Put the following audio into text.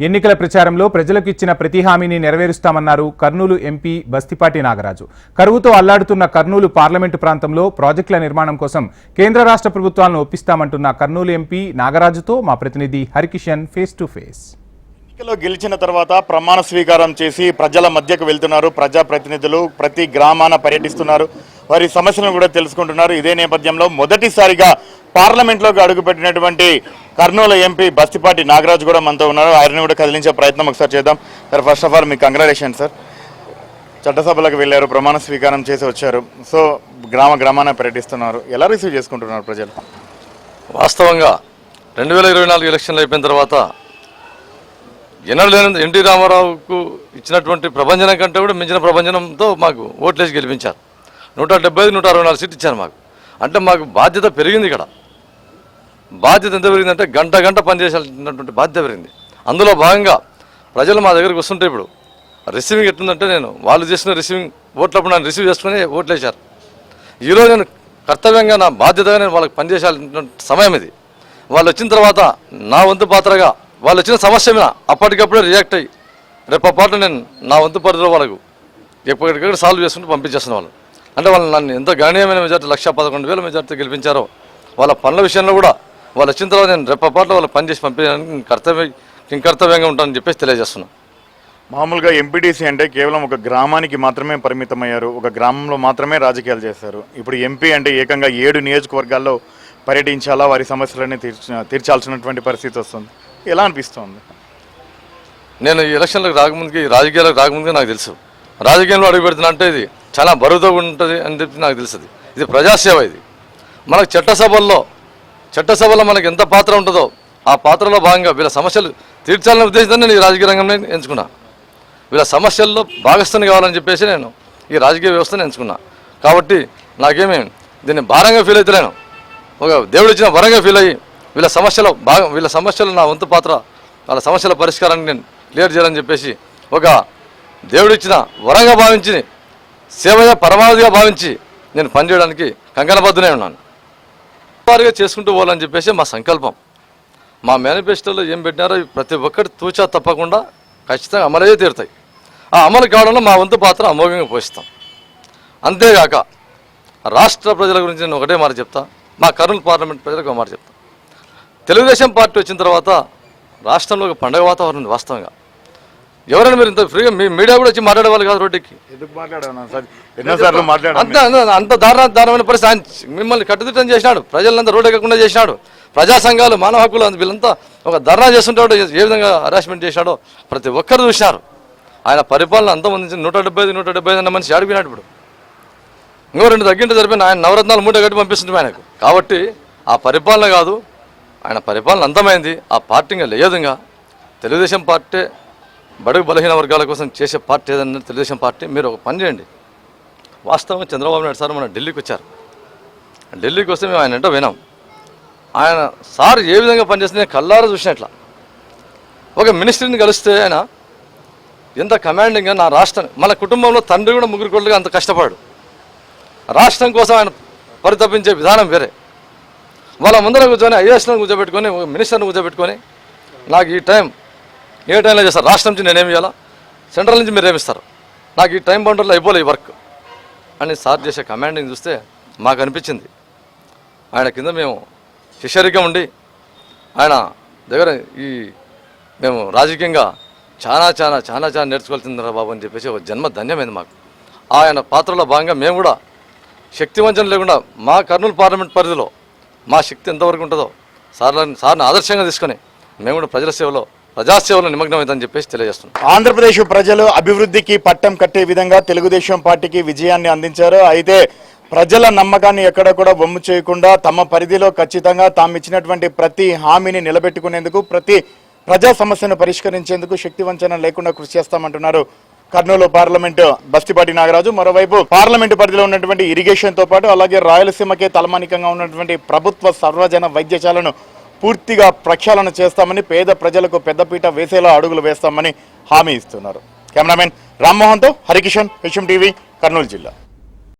ఎన్నికల ప్రచారంలో ప్రజలకు ఇచ్చిన ప్రతి హామీని నెరవేరుస్తామన్నారు కర్నూలు ఎంపీ బస్తిపాటి నాగరాజు. కరువుతో అల్లాడుతున్న కర్నూలు పార్లమెంటు ప్రాంతంలో ప్రాజెక్టుల నిర్మాణం కోసం కేంద్ర రాష్ట్ర ప్రభుత్వాలను ఒప్పిస్తామంటున్న కర్నూలు ఎంపీ నాగరాజుతో మా ప్రతినిధి హరికిషన్ ఫేస్ టు ఫేస్. ఎన్నికల్లో గెలిచిన తర్వాత ప్రమాణ స్వీకారం చేసి ప్రజల మధ్యకు వెళ్తున్నారు. ప్రజాప్రతినిధులు ప్రతి గ్రామాన పర్యటిస్తున్నారు. వారి సమస్యలను కూడా తెలుసుకుంటున్నారు. ఇదే నేపథ్యంలో మొదటిసారిగా పార్లమెంట్లోకి అడుగుపెట్టినటువంటి కర్నూలు ఎంపీ బస్తిపాటి నాగరాజు కూడా మనతో ఉన్నారు. ఆయన్ని కూడా కదిలించే ప్రయత్నం ఒకసారి చేద్దాం. సార్ ఫస్ట్ ఆఫ్ ఆల్ మీకు కంగ్రాచులేషన్ సార్ చట్టసభలకు వెళ్ళారు ప్రమాణ స్వీకారం చేసి వచ్చారు. సో గ్రామ గ్రామాన పర్యటిస్తున్నారు. ఎలా రిసీవ్ చేసుకుంటున్నారు ప్రజలు? వాస్తవంగా రెండు వేల ఇరవై నాలుగు ఎలక్షన్లు అయిపోయిన తర్వాత జనరల్ ఎన్టీ రామారావుకు ఇచ్చినటువంటి ప్రభంజనం కంటే కూడా మించిన ప్రభంజనంతో మాకు ఓట్లేసి గెలిపించారు. నూట డెబ్బై ఐదు నూట అరవై నాలుగు సీట్లు ఇచ్చారు మాకు. అంటే మాకు బాధ్యత పెరిగింది ఇక్కడ. బాధ్యత ఎంత పెరిగిందంటే గంట గంట పనిచేయాల్సినటువంటి బాధ్యత పెరిగింది. అందులో భాగంగా ప్రజలు మా దగ్గరికి వస్తుంటే ఇప్పుడు రిసీవింగ్ ఎట్లుందంటే నేను వాళ్ళు చేసిన రిసీవింగ్ ఓట్లప్పుడు నన్ను రిసీవ్ చేసుకుని ఓట్లేశారు. ఈరోజు నేను కర్తవ్యంగా నా బాధ్యతగా నేను వాళ్ళకి పనిచేయాల్సిన సమయం ఇది. వాళ్ళు వచ్చిన తర్వాత నా వంతు పాత్రగా వాళ్ళు వచ్చిన సమస్య మీద అప్పటికప్పుడే రియాక్ట్ అయ్యి రేపపాటు నేను నా వంతు పరిధిలో వాళ్ళకు ఎప్పటికక్కడ సాల్వ్ చేసుకుంటూ పంపించేస్తున్న వాళ్ళు అంటే వాళ్ళు నన్ను ఎంత గణనీయమైన మెజార్టీ లక్ష పదకొండు వేల మెజార్టీ గెలిపించారో వాళ్ళ పనుల విషయంలో కూడా వాళ్ళు వచ్చిన తర్వాత నేను రేపపాట్లో వాళ్ళు పని చేసి పంపించడానికి కర్తవ్య ఇంకర్తవ్యంగా ఉంటానని చెప్పేసి తెలియజేస్తున్నాను. మామూలుగా ఎంపీటీసీ అంటే కేవలం ఒక గ్రామానికి మాత్రమే పరిమితమయ్యారు. ఒక గ్రామంలో మాత్రమే రాజకీయాలు చేశారు. ఇప్పుడు ఎంపీ అంటే ఏకంగా ఏడు నియోజకవర్గాల్లో పర్యటించాలా? వారి సమస్యలన్నీ తీర్చ తీర్చాల్సినటువంటి పరిస్థితి వస్తుంది. ఎలా అనిపిస్తుంది? నేను ఈ ఎలక్షన్లకు రాకముందుకి రాజకీయాలకు రాకముందుగా నాకు తెలుసు. రాజకీయంలో అడుగు పెడుతున్నా అంటే ఇది చాలా బరువుతో ఉంటుంది అని చెప్పి నాకు తెలుస్తుంది ఇది ప్రజాసేవ ఇది. మనకు చట్టసభల్లో చట్టసభలో మనకు ఎంత పాత్ర ఉంటుందో ఆ పాత్రలో భాగంగా వీళ్ళ సమస్యలు తీర్చాలనే ఉద్దేశంతో నేను ఈ రాజకీయ రంగంలో ఎంచుకున్నా. వీళ్ళ సమస్యల్లో భాగస్థాన్ని కావాలని చెప్పేసి నేను ఈ రాజకీయ వ్యవస్థను ఎంచుకున్నా. కాబట్టి నాకేమీ దీన్ని భారంగా ఫీల్ అవుతలేను ఒక దేవుడు ఇచ్చిన వరంగా ఫీల్ అయ్యి వీళ్ళ సమస్యలో భాగం వీళ్ళ సమస్యలు నా వంతు పాత్ర. వాళ్ళ సమస్యల పరిష్కారాన్ని నేను క్లియర్ చేయాలని చెప్పేసి ఒక దేవుడిచ్చిన వరంగా భావించి సేవయ పరమావధిగా భావించి నేను పనిచేయడానికి కంకణబద్ధునే ఉన్నాను. వారిగా చేసుకుంటూ పోవాలని చెప్పేసి మా సంకల్పం. మా మేనిఫెస్టోలో ఏం పెట్టినారో ప్రతి ఒక్కటి తూచా తప్పకుండా ఖచ్చితంగా అమలయ్యే తీరుతాయి. ఆ అమలు కావడంలో మా వంతు పాత్ర అమోఘంగా పోషిస్తాం. అంతేగాక రాష్ట్ర ప్రజల గురించి నేను ఒకటే మాట చెప్తా. మా కర్నూలు పార్లమెంట్ ప్రజలకు ఒక మాట చెప్తా. తెలుగుదేశం పార్టీ వచ్చిన తర్వాత రాష్ట్రంలో ఒక పండగ వాతావరణం ఉంది వాస్తవంగా. ఎవరైనా మీరు ఇంత ఫ్రీగా మీ మీడియా కూడా వచ్చి మాట్లాడేవాళ్ళు కాదు రోడ్డుకి. ఎందుకు మాట్లాడాను మాట్లాడాను అంత అంత- అంత దారుణ దారుణమైన పరిస్థితి. ఆయన మిమ్మల్ని కట్టుదిట్టం చేసినాడు. ప్రజలంతా రోడ్డు ఎక్కకుండా చేసినాడు. ప్రజా సంఘాలు మానవ హక్కులు అంత వీళ్ళంతా ఒక ధర్నా చేస్తుంటాడు. ఏ విధంగా హరాస్మెంట్ చేశాడో ప్రతి ఒక్కరు చూసినారు. ఆయన పరిపాలన అంతమంది నూట డెబ్బై ఐదు నూట డెబ్బై ఐదు అన్న మనిషి అడిగినాడు ఇప్పుడు. ఇంకో రెండు తగ్గింటే సరిపోయిన ఆయన నవరత్నాలు మూట కట్టి పంపిస్తుంది ఆయనకు. కాబట్టి ఆ పరిపాలన కాదు ఆయన పరిపాలన అంతమైంది. ఆ పార్టీ ఇంకా లేదుగా. తెలుగుదేశం పార్టీ బడుగు బలహీన వర్గాల కోసం చేసే పార్టీ ఏదన్నా తెలుగుదేశం పార్టీ మీరు ఒక పని చేయండి. వాస్తవంగా చంద్రబాబు నాయుడు సార్ మన ఢిల్లీకి వచ్చారు. ఢిల్లీకి వస్తే మేము ఆయన వెంట వినాం. ఆయన సార్ ఏ విధంగా పనిచేస్తుంది నేను కల్లారా చూసినట్ల. ఒక మినిస్టర్ని కలిస్తే ఆయన ఎంత కమాండింగ్గా నా రాష్ట్రం మన కుటుంబంలో తండ్రి కూడా ముగ్గురు కొడుకుగా అంత కష్టపాడు రాష్ట్రం కోసం ఆయన పరితపించే విధానం వేరే. వాళ్ళ ముందర కూర్చొని ఐఏఎస్లను కూర్చోబెట్టుకొని ఒక మినిస్టర్ని కూర్చోబెట్టుకొని నాకు ఈ టైం ఏ టైంలో చేస్తారు? రాష్ట్రం నుంచి నేనేమి చేయాలా? సెంట్రల్ నుంచి మీరు ఏమిస్తారు నాకు ఈ టైం బౌండర్లో అయిపోలే ఈ వర్క్. అని సార్ చేసే కమాండింగ్ చూస్తే మాకు అనిపించింది. ఆయన కింద మేము శిష్యరికం ఉండి ఆయన దగ్గర ఈ మేము రాజకీయంగా చాలా చాలా చాలా చాలా నేర్చుకోవాల్సిందిరా బాబు అని చెప్పేసి ఒక జన్మ ధన్యమైంది మాకు. ఆయన పాత్రలో భాగంగా మేము కూడా శక్తివంచన లేకుండా మా కర్నూలు పార్లమెంట్ పరిధిలో మా శక్తి ఎంతవరకు ఉంటుందో సార్లని సార్ని ఆదర్శంగా తీసుకొని మేము కూడా ప్రజల సేవలో ప్రజాసేవలో నిమగ్నమైందని చెప్పేసి తెలియజేస్తున్నాం. ఆంధ్రప్రదేశ్ ప్రజలు అభివృద్ధికి పట్టం కట్టే విధంగా తెలుగుదేశం పార్టీకి విజయాన్ని అందించారు. అయితే ప్రజల నమ్మకాన్ని ఎక్కడ కూడా బొమ్ము చేయకుండా తమ పరిధిలో ఖచ్చితంగా తాము ఇచ్చినటువంటి ప్రతి హామీని నిలబెట్టుకునేందుకు ప్రతి ప్రజా సమస్యను పరిష్కరించేందుకు శక్తి వంచన లేకుండా కృషి చేస్తామంటున్నారు కర్నూలు పార్లమెంటు బస్తిపాటి నాగరాజు. మరోవైపు పార్లమెంటు పరిధిలో ఉన్నటువంటి ఇరిగేషన్తో పాటు అలాగే రాయలసీమకే తలమానికంగా ఉన్నటువంటి ప్రభుత్వ సర్వజన వైద్యశాలను పూర్తిగా ప్రక్షాళన చేస్తామని పేద ప్రజలకు పెద్దపీట వేసేలా అడుగులు వేస్తామని హామీ ఇస్తున్నారు. కెమెరామెన్ రామ్మోహన్తో హరికిషన్ హెచ్ఎం టీవీ కర్నూలు జిల్లా.